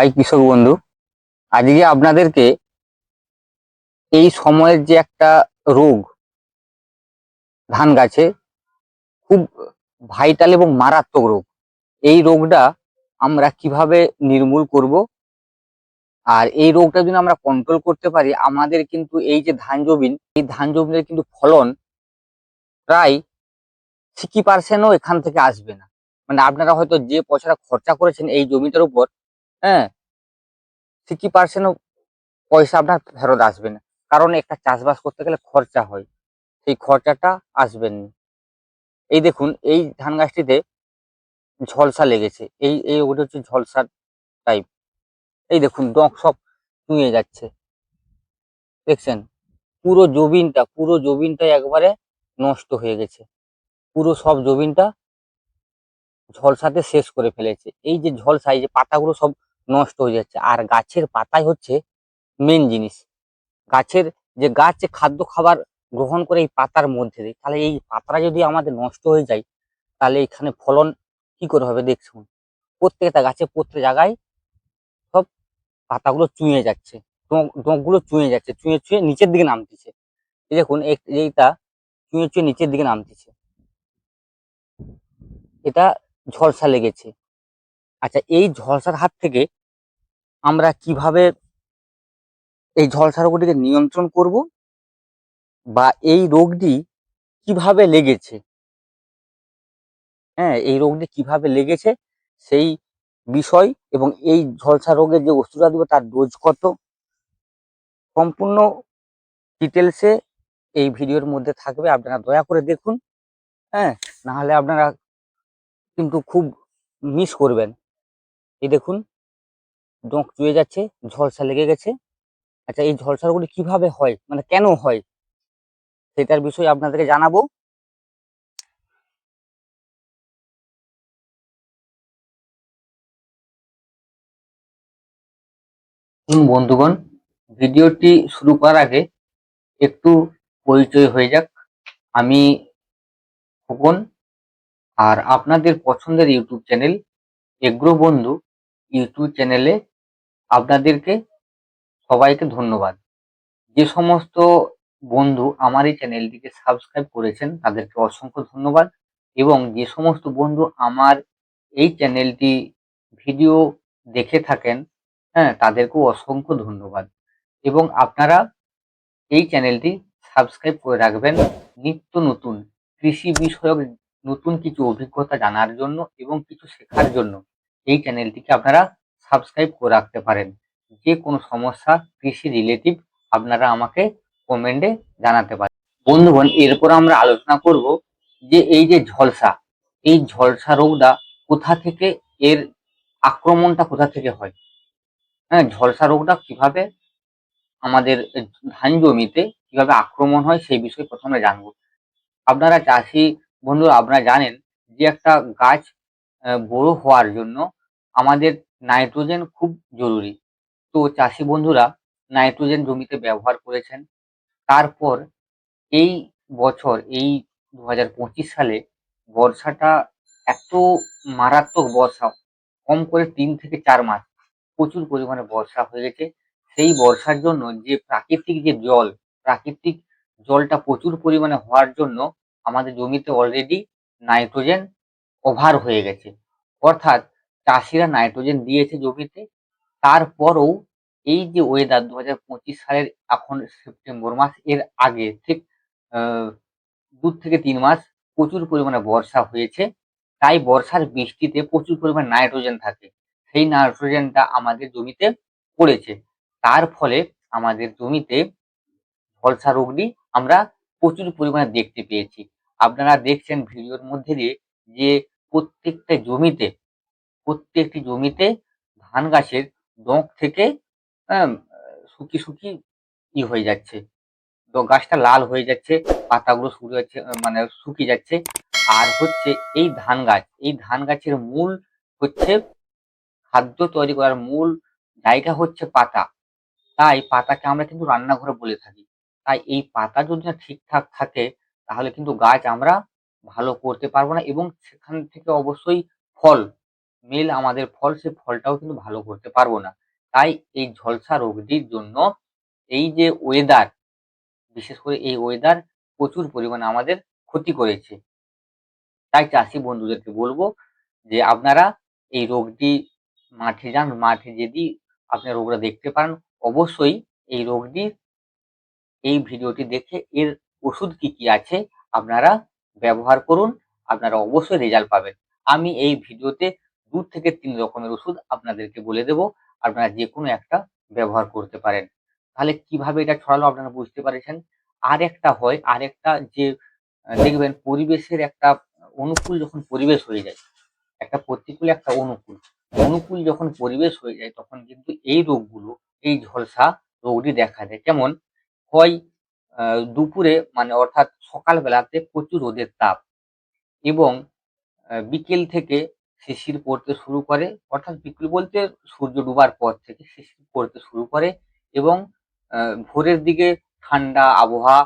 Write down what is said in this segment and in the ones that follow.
High কৃষক বন্ধু, আজকে আপনাদেরকে এই সময়ের যে একটা রোগ, ধান গাছে, খুব ভাইটাল এবং মারাত্মক রোগ। এই রোগটা আমরা কীভাবে নির্মূল করব? আর এই রোগটা যদি আমরা কন্ট্রোল করতে পারি, আমাদের কিন্তু এই যে ধান জমিন, এই ধান জমিনের কিন্তু ফলন প্রায় সিক্সটি পার্সেন্টও এখান থেকে আসবে না। মানে আপনারা হয়তো যে পয়সাটা খরচা করেছেন এই জমিটার উপর হ্যাঁ? সিক্সটি পার্সেন্টও পয়সা আপনার ফেরত আসবে না? কারণ একটা চাষবাস করতে গেলে খরচা হয়। সেই খরচাটা আসবেন এই দেখুন, এই ধান গাছটিতে ঝলসা লেগেছে। এই এই ওটা হচ্ছে ঝলসা টাইপ এই দেখুন ডক সব চুঁয়ে যাচ্ছে। দেখছেন? পুরো জমিনটা পুরো জমিনটা একবারে নষ্ট হয়ে গেছে। পুরো সব জমিনটা ঝলসাতে শেষ করে ফেলেছে। এই যে ঝলসা, এই যে পাতাগুলো সব নষ্ট হয়ে যাচ্ছে। আর গাছের পাতাই হচ্ছে মেন জিনিস। গাছের যে গাছ খাদ্য খাবার গ্রহণ করে এই পাতার মধ্যে দিয়ে, তাহলে এই পাতাটা যদি আমাদের নষ্ট হয়ে যায়, তাহলে এখানে ফলন কি করে হবে দেখুন প্রত্যেকটা গাছে প্রত্যেক জায়গায় সব পাতাগুলো চুঁয়ে যাচ্ছে। ডোক- ডোকগুলো চুঁয়ে যাচ্ছে, চুঁয়ে চুঁয়ে নিচের দিকে নামতেছে। এই দেখুন, এই- এইটা চুঁয়ে চুঁয়ে নিচের দিকে নামতেছে। এটা ঝলসা লেগেছে। আচ্ছা এই ঝলসার হাত থেকে আমরা কীভাবে এই ঝলসা রোগটিকে নিয়ন্ত্রণ করব বা এই রোগটি কীভাবে লেগেছে? হ্যাঁ এই রোগটি কীভাবে লেগেছে সেই বিষয় এবং এই ঝলসা রোগের যে ওষুধটা দেবো তার ডোজ কত? সম্পূর্ণ ডিটেলসে এই ভিডিওর মধ্যে থাকবে, আপনারা দয়া করে দেখুন। হ্যাঁ না হলে আপনারা কিন্তু খুব মিস করবেন। এই দেখুন। ডোঁক চুয়ে যাচ্ছে, ঝলসা লেগে গেছে। আচ্ছা এই ঝলসা রোগটি কীভাবে হয়? মানে কেন হয়? সেটার বিষয়ে আপনাদেরকে জানাব। বন্ধুগণ, ভিডিওটি শুরু করার আগে একটু পরিচয় হয়ে যাক। আমি খোকন আর আপনাদের পছন্দের YouTube channel agro Bondhu YouTube চ্যানেলে আপনাদেরকে সবাইকে ধন্যবাদ। যে সমস্ত বন্ধু আমার এই চ্যানেলটিকে সাবস্ক্রাইব করেছেন, তাদেরকে অসংখ্য ধন্যবাদ এবং যে সমস্ত বন্ধু আমার এই চ্যানেলটি ভিডিও দেখে থাকেন হ্যাঁ তাদেরকেও অসংখ্য ধন্যবাদ। এবং আপনারা এই চ্যানেলটি সাবস্ক্রাইব করে রাখবেন নিত্য নতুন কৃষি বিষয়ক নতুন কিছু অভিজ্ঞতা জানার জন্য এবং কিছু শেখার জন্য। এই চ্যানেলটিকে আপনারা সাবস্ক্রাইব করে রাখতে পারেন। যে কোনো সমস্যা, কৃষি রিলেটিভ আপনারা আমাকে কমেন্টে জানাতে পারেন। বন্ধুগণ, এরপর আমরা আলোচনা করব যে এই যে ঝলসা, এই ঝলসা রোগটা কোথা থেকে, এর আক্রমণটা কোথা থেকে হয়? হ্যাঁ ঝলসা রোগটা কীভাবে আমাদের ধান জমিতে কীভাবে আক্রমণ হয় সেই বিষয়ে প্রথমে জানব। আপনারা চাষি বন্ধুরা, আপনারা জানেন যে একটা গাছ বড় হওয়ার জন্য আমাদের নাইট্রোজেন খুব জরুরি। তো চাষি বন্ধুরা, নাইট্রোজেন জমিতে ব্যবহার করেছেন। তারপর এই বছর, এই দু হাজার পঁচিশ সালে বর্ষাটা এত মারাত্মক বর্ষা, কম করে তিন থেকে চার মাস প্রচুর পরিমাণে বর্ষা হয়ে গেছে। সেই বর্ষার জন্য যে প্রাকৃতিক যে জল, প্রাকৃতিক জলটা প্রচুর পরিমাণে হওয়ার জন্য আমাদের জমিতে অলরেডি নাইট্রোজেন ওভার হয়ে গেছে। অর্থাৎ চাষিরা নাইট্রোজেন দিয়েছে জমিতে। তারপরও এই যে ওয়েদার দু হাজার পঁচিশ সালের এখন সেপ্টেম্বর মাস, এর আগে ঠিক দু থেকে তিন মাস প্রচুর পরিমাণে বর্ষা হয়েছে। তাই বর্ষার বৃষ্টিতে প্রচুর পরিমাণে নাইট্রোজেন থাকে। সেই নাইট্রোজেনটা আমাদের জমিতে পড়েছে। তার ফলে আমাদের জমিতে ঝলসা রোগটি আমরা প্রচুর পরিমাণে দেখতে পেয়েছি। আপনারা দেখছেন ভিডিওর মধ্যে দিয়ে যে প্রত্যেকটা জমিতে প্রত্যেকটি জমিতে ধান গাছের ডোক থেকে শুকি শুকি ই হয়ে যাচ্ছে। গাছটা লাল হয়ে যাচ্ছে, পাতাগুলো শুকিয়ে যাচ্ছে মানে শুকিয়ে যাচ্ছে। আর হচ্ছে এই ধান গাছ, এই ধান গাছের মূল হচ্ছে খাদ্য তৈরি করার মূল জায়গা হচ্ছে পাতা। তাই পাতাকে আমরা কিন্তু রান্নাঘরে বলে থাকি। তাই এই পাতা যদি না ঠিকঠাক থাকে, তাহলে কিন্তু গাছ আমরা ভালো করতে পারব না এবং সেখান থেকে অবশ্যই ফল মেল আমাদের ফল, সে ফলটাও কিন্তু ভালো করতে পারব না। তাই এই ঝলসা রোগটির জন্য এই যে ওয়েদার বিশেষ করে এই ওয়েদার প্রচুর পরিমাণে আমাদের ক্ষতি করেছে। তাই চাষি বন্ধুদেরকে বলব যে আপনারা এই রোগটি মাঠে যান, মাঠে যদি আপনি রোগটা দেখতে পান অবশ্যই এই রোগটির এই ভিডিওটি দেখে এর ওষুধ কি কি আছে আপনারা ব্যবহার করুন, আপনারা অবশ্যই রেজাল্ট পাবেন। আমি এই ভিডিওতে দু থেকে তিন রকমের ওষুধ আপনাদেরকে বলে দেব। আপনারা যে কোনো একটা ব্যবহার করতে পারেন। তাহলে কীভাবে এটা ছড়ালো আপনারা বুঝতে পারছেন? আর একটা হয় আর একটা যে দেখবেন পরিবেশের একটা অনুকূল যখন পরিবেশ হয়ে যায়, একটা প্রতিকূল একটা অনুকূল অনুকূল যখন পরিবেশ হয়ে যায়, তখন কিন্তু এই রোগগুলো, এই ঝলসা রোগটি দেখা দেয়। যেমন হয় দুপুরে মানে অর্থাৎ সকালবেলাতে প্রচুর রোদের তাপ এবং বিকেল থেকে শিশির পড়তে শুরু করে, অর্থাৎ বিকেল বলতে সূর্য ডুবার পর থেকে শিশির পড়তে শুরু করে এবং ভোরের দিকে ঠান্ডা আবহাওয়া,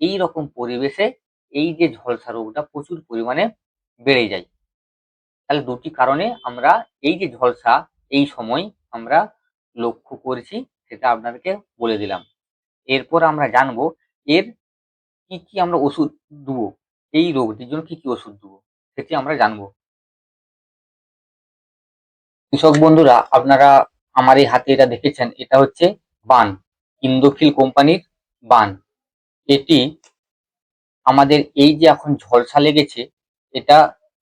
এই রকম পরিবেশে এই যে ঝলসা রোগটা প্রচুর পরিমাণে বেড়ে যায়। তাহলে দুটি কারণে আমরা এই যে ঝলসা এই সময় আমরা লক্ষ্য করেছি, সেটা আপনাদেরকে বলে দিলাম। এরপর আমরা জানব এর কি কি আমরা ওষুধ দেবো, এই রোগটির জন্য কি কি ওষুধ দেবো, সেটি আমরা জানব। কৃষক বন্ধুরা, আপনারা আমার এই হাতে এটা দেখেছেন, এটা হচ্ছে বান ইন্দোফিল কোম্পানির বান। এটি আমাদের এই যে এখন ঝলসা লেগেছে, এটা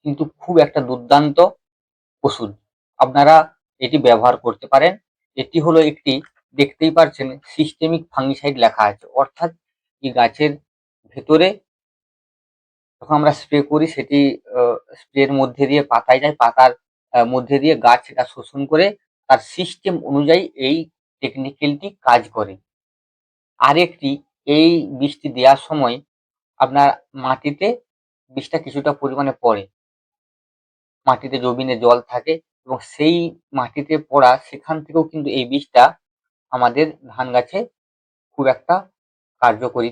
কিন্তু খুব একটা দুর্দান্ত ওষুধ। আপনারা এটি ব্যবহার করতে পারেন। এটি হলো একটি, দেখতেই পারছেন সিস্টেমিক ফাঙ্গিসাইড লেখা আছে। অর্থাৎ এই গাছের ভেতরে যখন আমরা স্প্রে করি, সেটি স্প্রের মধ্যে দিয়ে পাতায় যায়, পাতার মধ্যে দিয়ে গাছ সেটা শোষণ করে তার সিস্টেম অনুযায়ী এই টেকনিক্যালটি কাজ করে। আরেকটি, এই বৃষ্টি দেওয়ার সময় আপনার মাটিতে বীজটা কিছুটা পরিমাণে পড়ে। মাটিতে জমিনে জল থাকে এবং সেই মাটিতে পড়া সেখান থেকেও কিন্তু এই বীজটা আমাদের ধান গাছে খুব একটা কার্যকরী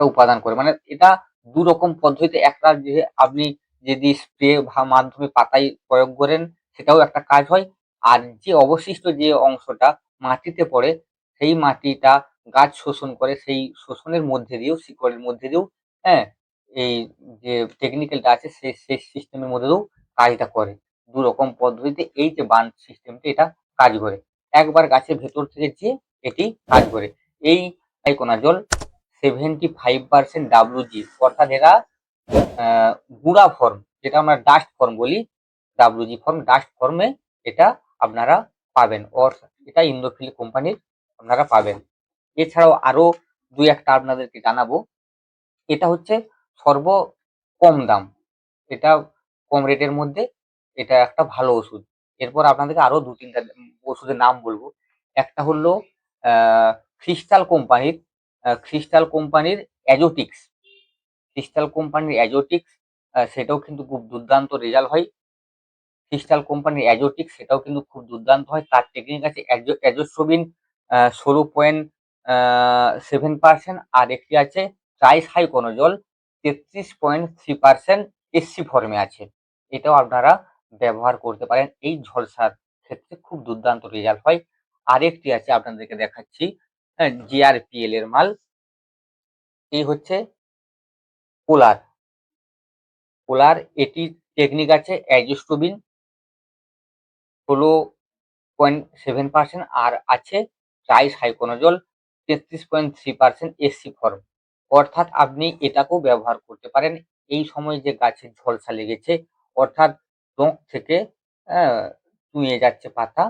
উপাদান করে। মানে এটা দু রকম পদ্ধতিতে একটা যে আপনি যদি স্প্রে মাধ্যমে পাতায় প্রয়োগ করেন, সেটাও একটা কাজ হয়। আর যে অবশিষ্ট যে অংশটা মাটিতে পড়ে, সেই মাটিটা গাছ শোষণ করে, সেই শোষণের মধ্যে দিয়েও, শিকড়ের মধ্যে দিয়েও হ্যাঁ এই যে টেকনিক্যালটা আছে সেই সেই সিস্টেমের মধ্যে দিয়েও কাজটা করে। দু রকম পদ্ধতিতে এই যে বান সিস্টেমটা এটা কাজ করে। একবার গাছের ভেতর থেকে যে এটি কাজ করে। এই জল সেভেন্টি ফাইভ পার্সেন্ট ডাব্লুজি অর্থাৎ এরা গুঁড়া ফর্ম যেটা আমরা ডাস্ট ফর্ম বলি ডাব্লুজি ফর্ম ডাস্ট ফর্মে এটা আপনারা পাবেন অর এটা ইন্দোফিল কোম্পানির আপনারা পাবেন। এছাড়াও আরও দুই একটা আপনাদেরকে জানাব। এটা হচ্ছে সর্ব কম দাম। এটা কম রেটের মধ্যে এটা একটা ভালো ওষুধ। এরপর আপনাদেরকে আরও দু তিনটা ওষুধের নাম বলব। একটা হলো ক্রিস্টাল কোম্পানির ক্রিস্টাল কোম্পানির অ্যাজোটিক্স ক্রিস্টাল কোম্পানির অ্যাজোটিক্স সেটাও কিন্তু খুব দুর্দান্ত রেজাল্ট হয়। ক্রিস্টাল কোম্পানির অ্যাজোটিক্স সেটাও কিন্তু খুব দুর্দান্ত হয়। তার টেকনিক আছে অ্যাজোস্ট্রোবিন ষোলো পয়েন্ট সেভেন পার্সেন্ট আর একটি আছে ট্রাইস হাইকোনোজল তেত্রিশ পয়েন্ট থ্রি পার্সেন্ট এসসি ফর্মে আছে। এটাও আপনারা ব্যবহার করতে পারেন। এই ঝলসার ক্ষেত্রে খুব দুর্দান্ত রেজাল্ট হয়। আরেকটি আছে আপনাদেরকে দেখাচ্ছি হ্যাঁ জিআরপিএল এর মাল। এই হচ্ছে পোলার। পোলার এটি টেকনিক আছে অ্যাজোস্টোবিন, ষোলো পয়েন্ট সেভেন পার্সেন্ট আর আছে ট্রাইস হাইকোনোজল তেত্রিশ point three percent SC form. অর্থাৎ আপনি এটাকেও ব্যবহার করতে পারেন। এই সময় যে গাছের ঝলসা লেগেছে, অর্থাৎ ডোঁক থেকে চুঁয়ে যাচ্ছে পাতা,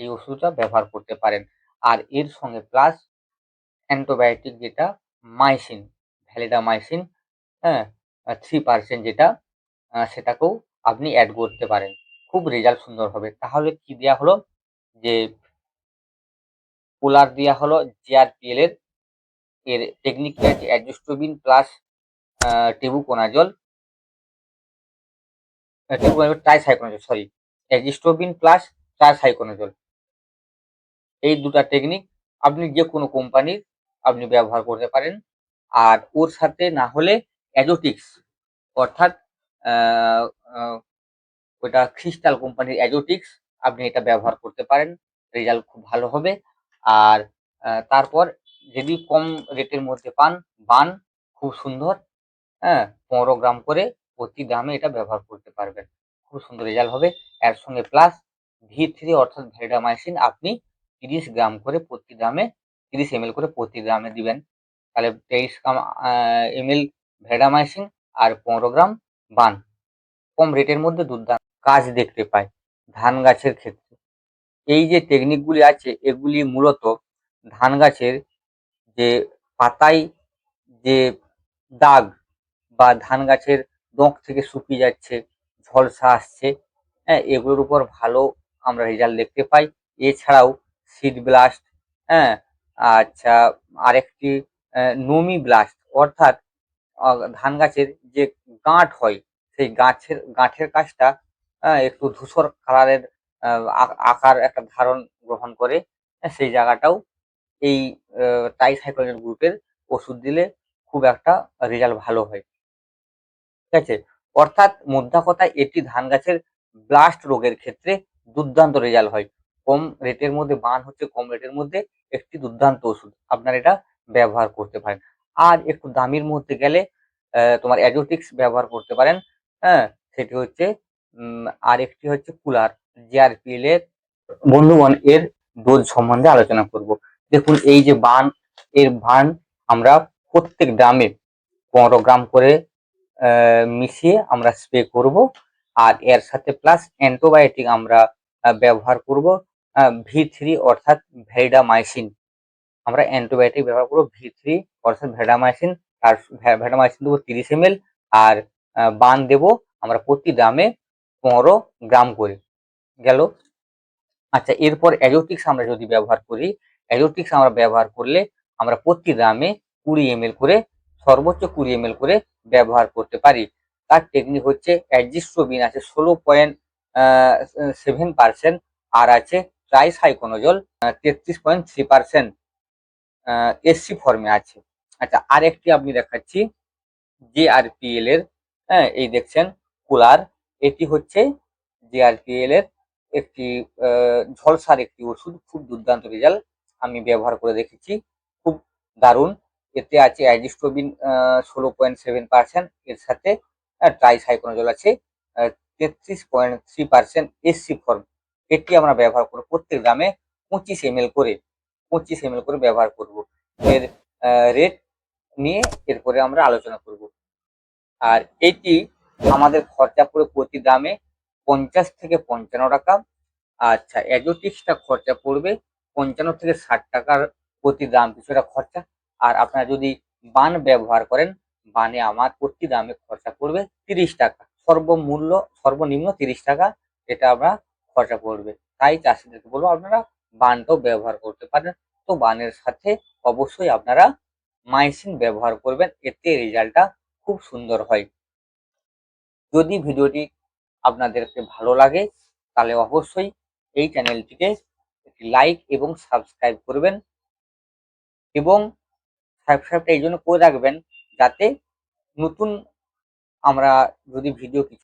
এই ওষুধটা ব্যবহার করতে পারেন। আর এর সঙ্গে প্লাস অ্যান্টিবায়োটিক যেটা মাইসিন ভ্যালিডামাইসিন হ্যাঁ? থ্রি পার্সেন্ট যেটা সেটাকেও আপনি অ্যাড করতে পারেন। খুব রেজাল্ট সুন্দর হবে। তাহলে কি দেওয়া হলো? যে পোলার দেওয়া হলো জিআরপিএল এর এর টেকনিক আছে azoxystrobin plus tebuconazole tricyclazole sorry azoxystrobin plus tricyclazole এই দুটা টেকনিক আপনি যে কোনো কোম্পানির আপনি ব্যবহার করতে পারেন। আর ওর সাথে না হলে অ্যাজোটিক্স, অর্থাৎ ওটা ক্রিস্টাল কোম্পানির অ্যাজোটিক্স, আপনি এটা ব্যবহার করতে পারেন, রেজাল্ট খুব ভালো হবে। আর তারপর যদি কম রেটের মধ্যে পান, বান, খুব সুন্দর হ্যাঁ পনেরো গ্রাম করে প্রতি দামে এটা ব্যবহার করতে পারবেন। খুব সুন্দর রেজাল্ট হবে। এর সঙ্গে প্লাস ভি থ্রি অর্থাৎ ভেডামাইসিন আপনি তিরিশ গ্রাম করে প্রতি দামে তিরিশ এম করে প্রতি গ্রামে দিবেন। তাহলে তেইশ গ্রাম এমএল ভেডামাইসিন আর পনেরো গ্রাম বান। কম রেটের মধ্যে দুর্দান্ত। কাজ দেখতে পাই, ধান গাছের ক্ষেত্রে। এই যে টেকনিকগুলি আছে, এগুলি মূলত ধান গাছের যে পাতায় যে দাগ বা ধান গাছের ডোক থেকে শুকিয়ে যাচ্ছে, ঝলসা আসছে হ্যাঁ এগুলোর উপর ভালো আমরা রেজাল্ট দেখতে পাই। এছাড়াও সিড ব্লাস্ট হ্যাঁ আচ্ছা আরেকটি নমি ব্লাস্ট, অর্থাৎ ধান গাছের যে গাঁট হয়, সেই গাছের, গাঁঠের কাজটা একটু ধূসর কালারের আকার একটা ধারণ গ্রহণ করে সেই জায়গাটাও এই ট্রাইসাইক্লোজেন গ্রুপের ওষুধ দিলে খুব একটা রেজাল্ট ভালো হয়। ঠিক আছে? অর্থাৎ, মোদ্দা কথা এটি ধান গাছের ব্লাস্ট রোগের ক্ষেত্রে দুর্দান্ত রেজাল্ট হয়। কম রেটের মধ্যে, বান হচ্ছে কম রেটের মধ্যে একটি দুর্দান্ত ওষুধ। আপনার এটা ব্যবহার করতে পারেন। আর একটু দামির মধ্যে গেলে তোমার অ্যাজোটিক্স ব্যবহার করতে পারেন। হ্যাঁ সেটি হচ্ছে আর একটি হচ্ছে কুলার জিআরপিএল এর বন্ধুগণ এর ডোজ সম্বন্ধে আলোচনা করব। দেখুন, এই যে বান, এর বান আমরা প্রত্যেক গ্রামে পনেরো গ্রাম করে মিশিয়ে আমরা স্প্রে করব। আর এর সাথে প্লাস অ্যান্টিবায়োটিক আমরা ব্যবহার করব। ভি থ্রি অর্থাৎ ভেডামাইসিন আমরা অ্যান্টিবায়োটিক ব্যবহার করব ভি থ্রি অর্থাৎ ভেডামাইসিন আর ভে- ভেডামাইসিন দেবো তিরিশ এম আর বান দেবো আমরা প্রতি গ্রামে পনেরো গ্রাম করে। গেল? আচ্ছা এরপর অ্যাজোটিক্স আমরা যদি ব্যবহার করি, অ্যাজোটিক্স আমরা ব্যবহার করলে আমরা প্রতি গ্রামে কুড়ি এম করে, সর্বোচ্চ কুড়ি এম করে ব্যবহার করতে পারি। তার টেকনিক হচ্ছে অ্যাজিস্ট্রোবিন আছে ষোলো পয়েন্ট সেভেন পার্সেন্ট আর আছে ট্রাইসাইকোনোজল তেত্রিশ পয়েন্ট থ্রি পার্সেন্ট। এসসি ফর্মে আছে। আচ্ছা আরেকটি আপনি দেখাচ্ছি জেআরপিএল এর হ্যাঁ এই দেখছেন কুলার এটি হচ্ছে জেআরপিএল এর একটি ঝলসার একটি ওষুধ, খুব দুর্দান্ত রেজাল্ট আমি ব্যবহার করে দেখেছি। খুব দারুণ। এতে আছে অ্যাজিস্ট্রোবিন ষোলো পয়েন্ট সেভেন পার্সেন্ট এর সাথে ট্রাইসাইকোনোজল আছে তেত্রিশ point three percent SC form এটি আমরা ব্যবহার করব প্রত্যেক গ্রামে পঁচিশ এম করে। পঁচিশ এম করে ব্যবহার করব। এর রেট নিয়ে এরপরে আমরা আলোচনা করব। আর এটি আমাদের খরচা পড়ে প্রতি গ্রামে পঞ্চাশ থেকে পঞ্চান্ন টাকা। আচ্ছা অ্যাজোটিক্সটা খরচা পড়বে পঞ্চান্ন থেকে ষাট টাকার প্রতি গ্রাম কিছুটা খরচা। আর আপনারা যদি বান ব্যবহার করেন, বানে আমার প্রতি গ্রামে খরচা পড়বে তিরিশ টাকা। সর্বমূল্য, সর্বনিম্ন তিরিশ টাকা এটা আমরা খরচা পড়বে। তাই চাষিদেরকে বলব, আপনারা বানটাও ব্যবহার করতে পারেন। তো বানের সাথে অবশ্যই আপনারা মাইসিন ব্যবহার করবেন, এতে রেজাল্টটা খুব সুন্দর হয়। যদি ভিডিওটি আপনাদেরকে ভালো লাগে, তাহলে অবশ্যই এই চ্যানেলটিকে একটি লাইক এবং সাবস্ক্রাইব করবেন এবং সাবস্ক্রাইবটা এই জন্য করে রাখবেন যাতে নতুন আমরা যদি ভিডিও কিছু